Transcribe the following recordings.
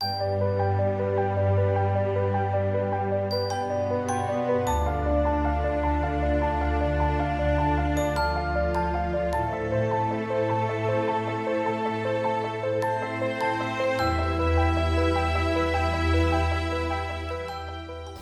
Thank you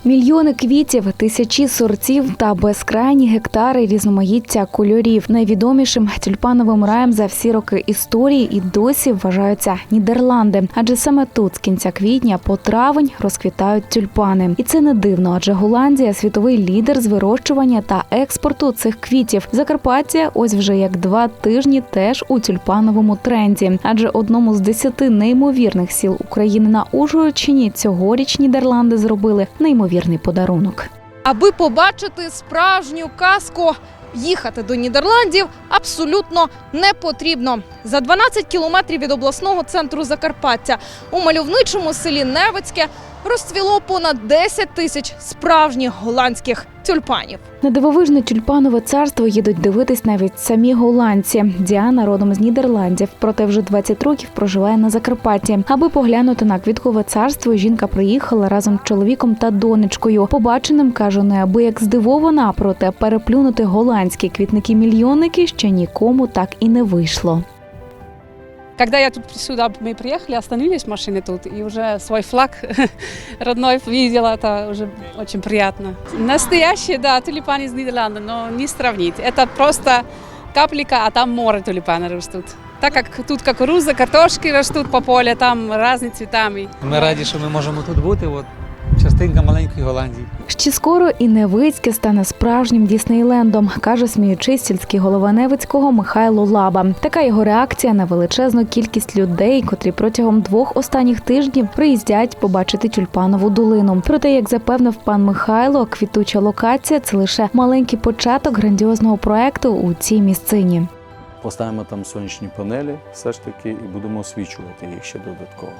Мільйони квітів, тисячі сортів та безкрайні гектари різноманіття кольорів. Найвідомішим тюльпановим раєм за всі роки історії і досі вважаються Нідерланди, адже саме тут з кінця квітня по травень розквітають тюльпани. І це не дивно, адже Голландія світовий лідер з вирощування та експорту цих квітів. Закарпаття ось вже як два тижні теж у тюльпановому тренді, адже одному з десяти неймовірних сіл України на Ужгородщині цьогоріч Нідерланди зробили неймовірний подарунок. Аби побачити справжню казку, їхати до Нідерландів абсолютно не потрібно. За 12 кілометрів від обласного центру Закарпаття у мальовничому селі Невицьке розцвіло понад 10 тисяч справжніх голландських тюльпанів. На дивовижне тюльпанове царство їдуть дивитись навіть самі голландці. Діана родом з Нідерландів, проте вже 20 років проживає на Закарпатті. Аби поглянути на квіткове царство, жінка приїхала разом з чоловіком та донечкою. Побаченим каже, неабияк здивована, проте переплюнути голландські квітники-мільйонники ще нікому так і не вийшло. Когда я тут сюда мы приехали, остановились в машине тут и уже свой флаг родной видела, это уже очень приятно. Настоящие, да, тюльпаны из Нидерландов, но не сравнить. Это просто каплика, а там море тюльпаны растут. Так как тут кукуруза, картошки растут по полю, там разные цветами. Ми раді, що ми можемо тут бути. От частинка маленької Голландії. Ще скоро і Невицьке стане справжнім Діснейлендом, каже сміючись сільський голова Невицького Михайло Лаба. Така його реакція на величезну кількість людей, котрі протягом двох останніх тижнів приїздять побачити тюльпанову долину. Проте, як запевнив пан Михайло, квітуча локація це лише маленький початок грандіозного проекту у цій місцині. Поставимо там сонячні панелі, все ж таки, і будемо освічувати їх ще додатково.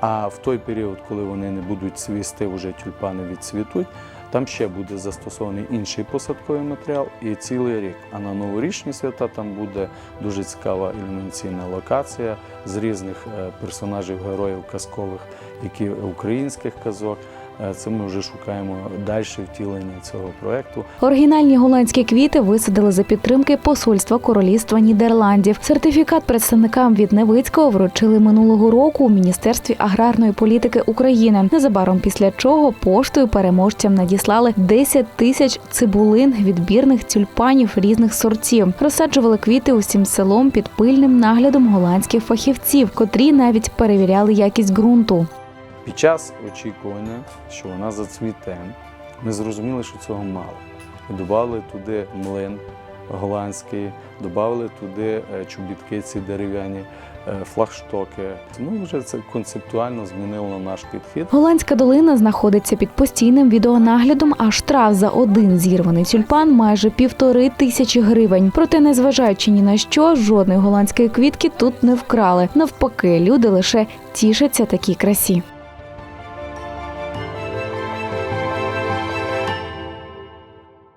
А в той період, коли вони не будуть цвісти, вже тюльпани відцвітуть, там ще буде застосований інший посадковий матеріал і цілий рік. А на новорічні свята там буде дуже цікава ілюмінаційна локація з різних е, персонажів, героїв казкових, які українських казок. Е, Це ми вже шукаємо далі втілення цього проекту. Оригінальні голландські квіти висадили за підтримки посольства Королівства Нідерландів. Сертифікат представникам від Невицького вручили минулого року у Міністерстві аграрної політики України. Незабаром після чого поштою переможцям надіслали 10 тисяч цибулин відбірних тюльпанів різних сортів. Розсаджували квіти усім селом під пильним наглядом голландських фахівців, котрі навіть перевіряли якість ґрунту. Під час очікування, що вона зацвіте, ми зрозуміли, що цього мало. Ми додали туди млин голландський, додали туди е, чобітки ці дерев'яні, е, флагштоки. Ми вже це концептуально змінило наш підхід. Голландська долина знаходиться під постійним відеонаглядом, а штраф за один зірваний тюльпан майже півтори тисячі гривень. Проте, незважаючи ні на що, жодної голландської квітки тут не вкрали. Навпаки, люди лише тішаться такій красі.